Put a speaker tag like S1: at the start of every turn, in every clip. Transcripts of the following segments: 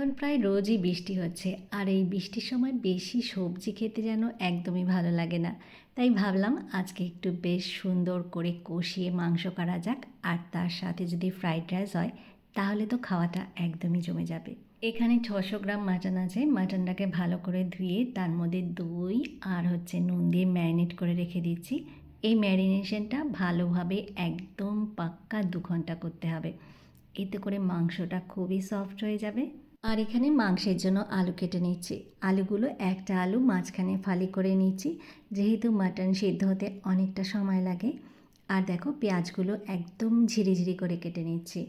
S1: এখন প্রায় রোজই বৃষ্টি হচ্ছে, আর এই বৃষ্টির সময় বেশি সবজি খেতে যেন একদমই ভালো লাগে না। তাই ভাবলাম আজকে একটু বেশ সুন্দর করে কষিয়ে মাংস করা যাক, আর তার সাথে যদি ফ্রাইড রাইস হয়, তাহলে তো খাওয়াটা একদমই জমে যাবে। এখানে ছশো গ্রাম মাটন আছে, মাটনটাকে ভালো করে ধুয়ে তার মধ্যে দই আর হচ্ছে নুন দিয়ে ম্যারিনেট করে রেখে দিচ্ছি। এই ম্যারিনেশনটা ভালোভাবে একদম পাক্কা দু ঘণ্টা করতে হবে। এতে করে মাংসটা খুবই সফট হয়ে যাবে। আর এখানে মাংসের জন্য আলু কেটে নিচ্ছি। আলুগুলো একটা আলু মাঝখানে ফালি করে নিচ্ছি, যেহেতু মাটন সিদ্ধ হতে অনেকটা সময় লাগে। আর দেখো, পেঁয়াজগুলো একদম ঝিরিঝিরি করে কেটে নিচ্ছি।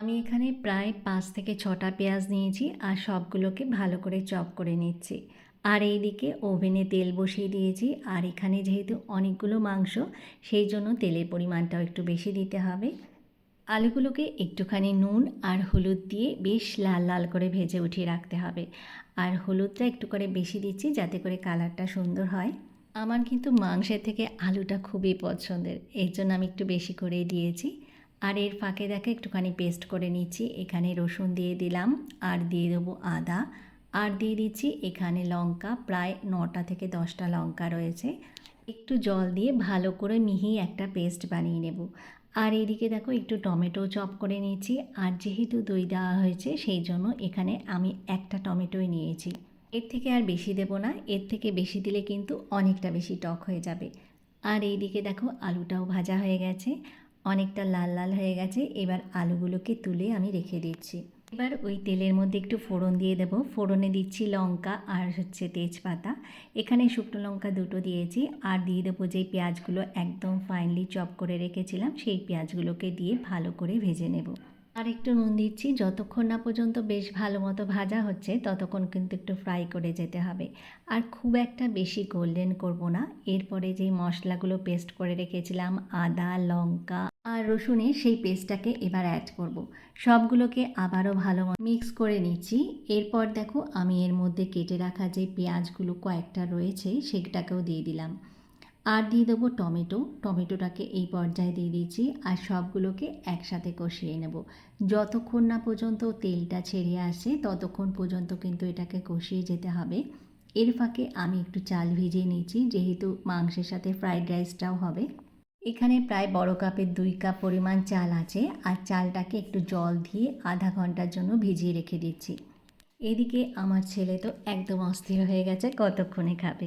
S1: আমি এখানে প্রায় পাঁচ থেকে ছটা পেঁয়াজ নিয়েছি আর সবগুলোকে ভালো করে চপ করে নিচ্ছি। আর এইদিকে ওভেনে তেল বসিয়ে দিয়েছি। আর এখানে যেহেতু অনেকগুলো মাংস, সেই জন্য তেলের পরিমাণটাও একটু বেশি দিতে হবে। আলুগুলোকে একটুখানি নুন আর হলুদ দিয়ে বেশ লাল লাল করে ভেজে উঠিয়ে রাখতে হবে। আর হলুদটা একটু করে বেশি দিচ্ছি যাতে করে কালারটা সুন্দর হয়। আমার কিন্তু মাংসের থেকে আলুটা খুবই পছন্দের, এর জন্য আমি একটু বেশি করেই দিয়েছি। আর এর ফাঁকে দেখে একটুখানি পেস্ট করে নিচ্ছি, এখানে রসুন দিয়ে দিলাম আর দিয়ে দেবো আদা। আর দিয়ে দিচ্ছি এখানে লঙ্কা, প্রায় নটা থেকে দশটা লঙ্কা রয়েছে। একটু জল দিয়ে ভালো করে মিহি একটা পেস্ট বানিয়ে নেব। আর এইদিকে দেখো একটু টমেটো চপ করে নিয়েছি। আর যেহেতু দই দেওয়া হয়েছে, সেই জন্য এখানে আমি একটা টমেটোই নিয়েছি। এর থেকে আর বেশি দেব না, এর থেকে বেশি দিলে কিন্তু অনেকটা বেশি টক হয়ে যাবে। আর এইদিকে দেখো আলুটাও ভাজা হয়ে গেছে, অনেকটা লাল লাল হয়ে গেছে। এবার আলুগুলোকে তুলে আমি রেখে দিচ্ছি। এবার ওই তেলের মধ্যে একটু ফোড়ন দিয়ে দেবো। ফোড়নে দিচ্ছি লঙ্কা আর হচ্ছে তেজপাতা। এখানে শুকনো লঙ্কা দুটো দিয়েছি। আর দিয়ে দেবো যেই পেঁয়াজগুলো একদম ফাইনলি চপ করে রেখেছিলাম, সেই পেঁয়াজগুলোকে দিয়ে ভালো করে ভেজে নেব। আর একটু নুন দিচ্ছি। যতক্ষণ না পর্যন্ত বেশ ভালো মতো ভাজা হচ্ছে, ততক্ষণ কিন্তু একটু ফ্রাই করে যেতে হবে। আর খুব একটা বেশি গোল্ডেন করব না। এরপরে যেই মশলাগুলো পেস্ট করে রেখেছিলাম, আদা, লঙ্কা আর রসুনে সেই পেস্টটাকে এবার অ্যাড করব। সবগুলোকে আবারও ভালো মিক্স করে নিচ্ছি। এরপর দেখো আমি এর মধ্যে কেটে রাখা যে পেঁয়াজগুলো কয়েকটা রয়েছে সেটাকেও দিয়ে দিলাম। আর দিয়ে দেবো টমেটো। টমেটোটাকে এই পর্যায়ে দিয়ে দিচ্ছি আর সবগুলোকে একসাথে কষিয়ে নেব। যতক্ষণ না পর্যন্ত তেলটা ছেড়ে আসে, ততক্ষণ পর্যন্ত কিন্তু এটাকে কষিয়ে যেতে হবে। এর ফাঁকে আমি একটু চাল ভিজিয়ে নিচ্ছি যেহেতু মাংসের সাথে ফ্রাইড রাইসটাও হবে। এখানে প্রায় বড় কাপের দুই কাপ পরিমাণ চাল আছে আর চালটাকে একটু জল দিয়ে আধা ঘণ্টার জন্য ভিজিয়ে রেখে দিচ্ছি। এদিকে আমার ছেলে তো একদম অস্থির হয়ে গেছে কতক্ষণে খাবে?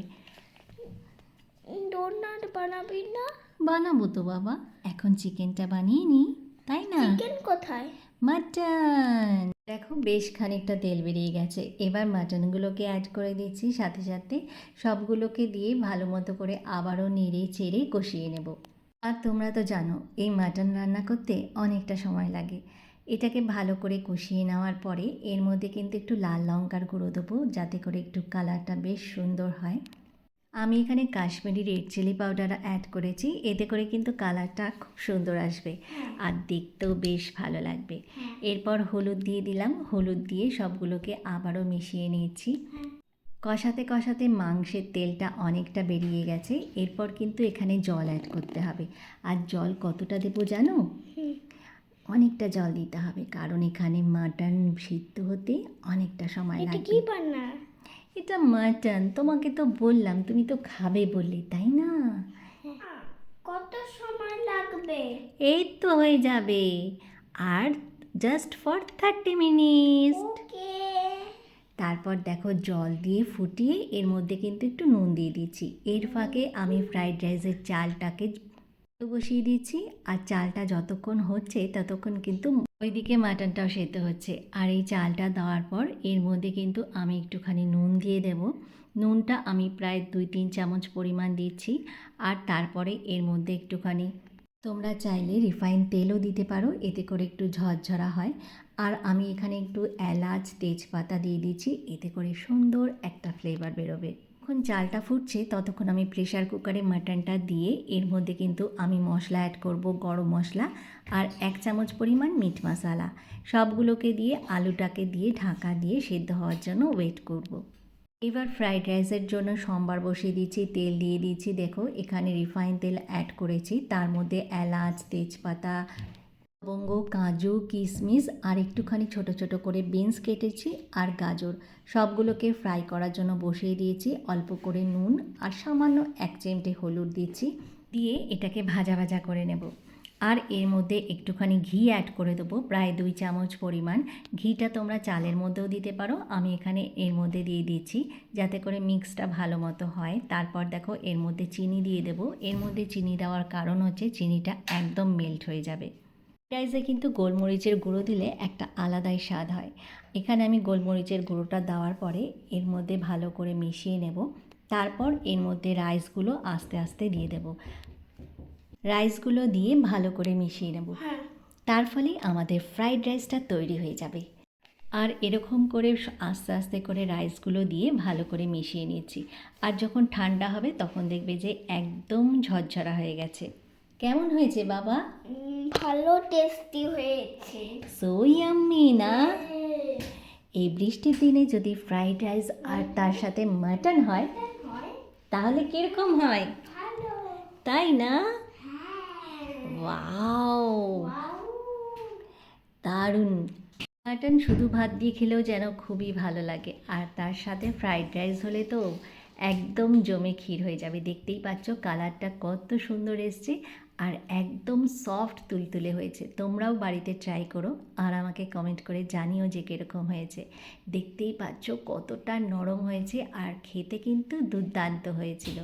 S2: ডোনাট বানাবি না?
S1: বানাবো তো বাবা এখন চিকেনটা বানিয়ে নি তাই না?
S2: চিকেন কোথায়?
S1: মাটন। দেখো বেশ খানিকটা তেল বেরিয়ে গেছে এবার মাটনগুলোকে অ্যাড করে দিচ্ছি সাথে সাথে সবগুলোকে দিয়ে ভালো মতো করে আবারও নেড়ে চেড়ে কষিয়ে নেব। আর তোমরা তো জানো এই মাটন রান্না করতে অনেকটা সময় লাগে। এটাকে ভালো করে কষিয়ে নেওয়ার পরে এর মধ্যে কিন্তু একটু লাল লঙ্কার গুঁড়ো দেবো যাতে করে একটু কালারটা বেশ সুন্দর হয়। আমি এখানে Kashmiri red chilli powder add করেছি এতে করে কিন্তু কালারটা খুব সুন্দর আসবে আর দেখতেও বেশ ভালো লাগবে। এরপর হলুদ দিয়ে দিলাম হলুদ দিয়ে সবগুলোকে আবারও মিশিয়ে নিয়েছি। কষাতে কষাতে মাংসের তেলটা অনেকটা বেরিয়ে গেছে এরপর কিন্তু এখানে জল অ্যাড করতে হবে। আর জল কতটা দেবো জানো? অনেকটা জল দিতে হবে কারণ এখানে মাটন সিদ্ধ হতে অনেকটা সময় লাগবে।
S2: কি
S1: এটা মাটন তোমাকে তো বললাম তুমি তো খাবে বললে তাই না?
S2: কত সময় লাগবে?
S1: এই তো হয়ে যাবে। আর just for thirty minute
S2: okay
S1: তারপর দেখো জল দিয়ে ফুটিয়ে এর মধ্যে কিন্তু একটু নুন দিয়ে দিচ্ছি। এর ফাঁকে আমি ফ্রাইড রাইসের চালটাকে বসিয়ে দিচ্ছি আর চালটা যতক্ষণ হচ্ছে ততক্ষণ কিন্তু ওইদিকে মাটনটাও সেদ্ধ হচ্ছে। আর এই চালটা দেওয়ার পর এর মধ্যে কিন্তু আমি একটুখানি নুন দিয়ে দেব। নুনটা আমি প্রায় দুই তিন চামচ পরিমাণ দিচ্ছি আর তারপরে এর মধ্যে একটুখানি তোমরা চাইলে রিফাইন তেলও দিতে পারো, এতে করে একটু ঝরঝরা হয়। আর আমি এখানে একটু এলাচ, তেজপাতা দিয়ে দিচ্ছি। এতে করে সুন্দর একটা ফ্লেভার বেরোবে। যখন চালটা ফুটছে, ততক্ষণ আমি প্রেশার কুকারে মাটনটা দিয়ে এর মধ্যে কিন্তু আমি মশলা অ্যাড করব, গরম মশলা আর এক চামচ পরিমাণ মিট মশলা সবগুলোকে দিয়ে, আলুটাকে দিয়ে ঢাকা দিয়ে সেদ্ধ হওয়ার জন্য ওয়েট করব। এবার ফ্রাইড রাইসের জন্য সোমবার বসিয়ে দিচ্ছি, তেল দিয়ে দিচ্ছি। দেখো, এখানে রিফাইন তেল অ্যাড করেছি। তার মধ্যে এলাচ, তেজপাতা লবঙ্গ, কাজু কিশমিশ আর একটুখানি ছোট ছোট করে বিনস কেটেছি আর গাজর। সবগুলোকে ফ্রাই করার জন্য বসিয়ে দিয়েছি। অল্প করে নুন আর সামান্য এক চিমটে হলুদ দিচ্ছি। দিয়ে এটাকে ভাজা ভাজা করে নেব। আর এর মধ্যে একটুখানি ঘি অ্যাড করে দেবো, প্রায় দুই চামচ পরিমাণ। ঘিটা তোমরা চালের মধ্যেও দিতে পারো। আমি এখানে এর মধ্যে দিয়ে দিচ্ছি যাতে করে মিক্সটা ভালো মতো হয়। তারপর দেখো এর মধ্যে চিনি দিয়ে দেবো। এর মধ্যে চিনি দেওয়ার কারণ হচ্ছে চিনিটা একদম মেল্ট হয়ে যাবে। রাইসে কিন্তু গোলমরিচের গুঁড়ো দিলে একটা আলাদাই স্বাদ হয়। এখানে আমি গোলমরিচের গুঁড়োটা দেওয়ার পরে এর মধ্যে ভালো করে মিশিয়ে নেব। তারপর এর মধ্যে রাইসগুলো আস্তে আস্তে দিয়ে দেব। রাইসগুলো দিয়ে ভালো করে মিশিয়ে নেব।
S2: হ্যাঁ।
S1: তার ফলে আমাদের ফ্রাইড রাইসটা তৈরি হয়ে যাবে। আর এরকম করে আস্তে আস্তে করে রাইসগুলো দিয়ে ভালো করে মিশিয়ে নিচ্ছি। আর যখন ঠান্ডা হবে তখন দেখবে যে একদম ঝরঝরা হয়ে গেছে। কেমন হয়েছে বাবা?
S2: ভালো টেস্টি হয়েছে।
S1: সো ইয়াম্মি না? এই বৃষ্টির দিনে যদি ফ্রাইড রাইস আর তার সাথে মাটন হয়
S2: হয়
S1: তাহলে কীরকম হয়? তাই না?
S2: হ্যাঁ।
S1: ওয়াও দারুণ। মাটন শুধু ভাত দিয়ে খেলেও যেন খুবই ভালো লাগে। আর তার সাথে ফ্রাইড রাইস হলে তো একদম জমে ক্ষীর হয়ে যাবে। দেখতেই পাচ্ছ কালারটা কত সুন্দর এসছে। আর একদম সফট তুলতুলে হয়েছে। তোমরাও বাড়িতে ট্রাই করো আর আমাকে কমেন্ট করে জানিও যে কীরকম হয়েছে। দেখতেই পাচ্ছ কতটা নরম হয়েছে আর খেতে কিন্তু দুর্দান্ত হয়েছিল।